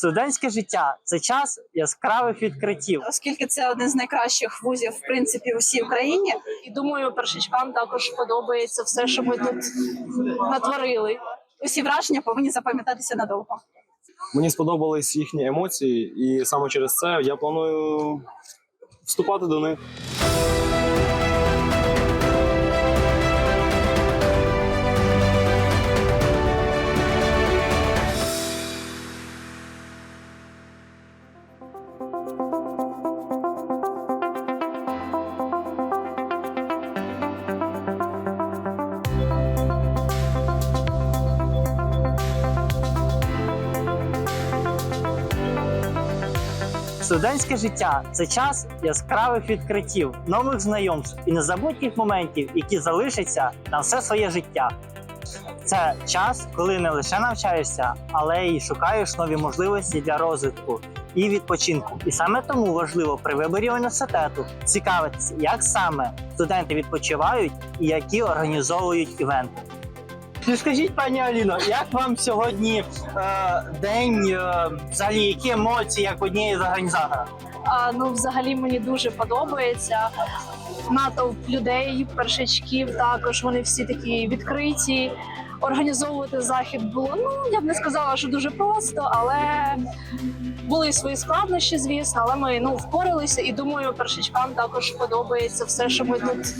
Студентське життя це час яскравих відкриттів. оскільки це один з найкращих вузів в принципі у всій Україні. І думаю, першачкам також подобається все, що ми тут натворили. Усі враження повинні запам'ятатися надовго. Мені сподобались їхні емоції, і саме через це я планую вступати до них. Студентське життя це час яскравих відкриттів, нових знайомств і незабутніх моментів, які залишаться на все своє життя. Це час, коли не лише навчаєшся, але й шукаєш нові можливості для розвитку і відпочинку. І саме тому важливо при виборі університету цікавитися, як саме студенти відпочивають і які організовують івенти. Ну, Скажіть, пані Аліно, як вам сьогодні е, день, е, взагалі, які емоції як однієї з організаторів? А, ну, взагалі мені дуже подобається. Натовп людей, першачків також вони всі такі відкриті. Організовувати захід було ну я б не сказала, що дуже просто, але були свої складнощі, звісно. Але ми ну впоралися і думаю, першачкам також подобається все, що ми тут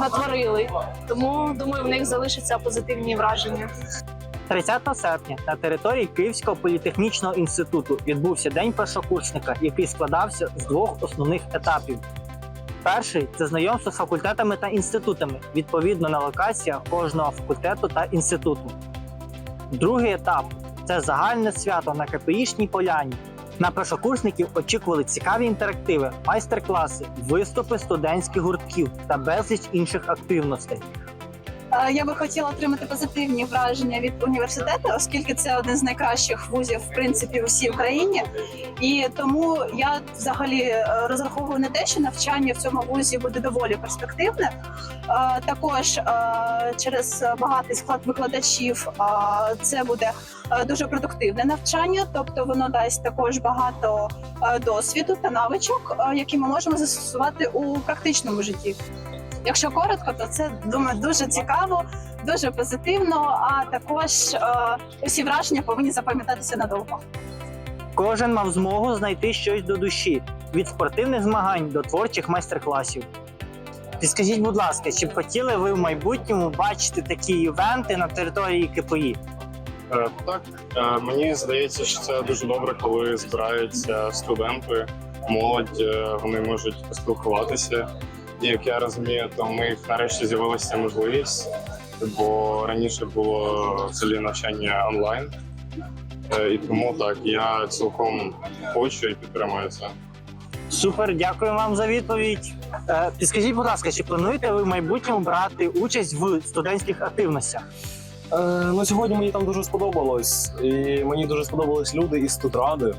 натворили. Тому думаю, в них залишаться позитивні враження. 30 серпня на території Київського політехнічного інституту відбувся день першокурсника, який складався з двох основних етапів. Перший це знайомство з факультетами та інститутами відповідно на локаціях кожного факультету та інституту. Другий етап це загальне свято на КПІшній поляні. На першокурсників очікували цікаві інтерактиви, майстер-класи, виступи студентських гуртків та безліч інших активностей. Е, Я би хотіла отримати позитивні враження від університету, оскільки це один з найкращих вузів в принципі у всій Україні. І тому я взагалі е, розраховую на те, що навчання в цьому вузі буде доволі перспективне. Е, Також через багатий склад викладачів це буде дуже продуктивне навчання, тобто воно дасть також багато досвіду та навичок, які ми можемо застосувати у практичному житті. Якщо коротко, то це думаю дуже цікаво, дуже позитивно. А також е, усі враження повинні запам'ятатися надовго. Кожен мав змогу знайти щось до душі від спортивних змагань до творчих майстер-класів. Підскажіть, будь ласка, чи б хотіли ви в майбутньому бачити такі івенти на території КПІ? Е, Так, е, мені здається, що це дуже добре, коли збираються студенти, молодь, е, вони можуть поспілкуватися. І як я розумію, то ми нарешті з'явилася можливість, бо раніше було взагалі навчання онлайн. Е, І тому так, я цілком хочу і підтримую це. Супер, дякую вам за відповідь. Е, Підскажіть, будь ласка, чи плануєте ви в майбутньому брати участь в студентських активностях? Е, ну, сьогодні мені там дуже сподобалось, і мені дуже сподобались люди із студради.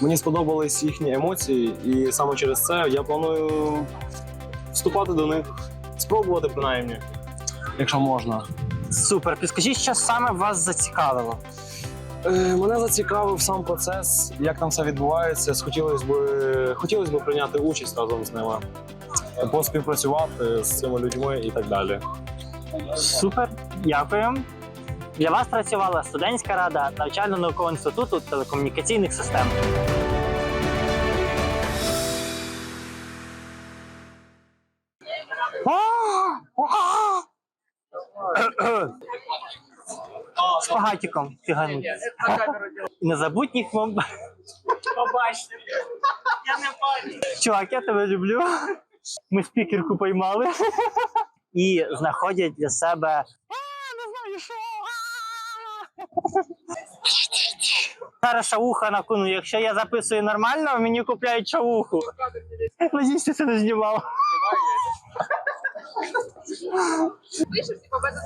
Мені сподобались їхні емоції, і саме через це я планую вступати до них, спробувати принаймні, якщо можна. Супер, підскажіть, що саме вас зацікавило? Е, мене зацікавив сам процес, як там все відбувається. Хотілося б, хотілося б прийняти участь разом з ними, поспівпрацювати з цими людьми і так далі. Супер, дякую. Для вас працювала студентська рада навчально-наукового інституту телекомунікаційних систем. Шпагатиком фігануть. Незабутніх мом... Побачите, я не бачу. Чувак, я тебе люблю. Ми спікерку поймали. І знаходять для себе. «А, Не знаю, що. Зараз шавуха на кону. Якщо я записую нормально, мені купляють шавуху. Надіюсь, ти це не знімав. Wyszedł się po bardzo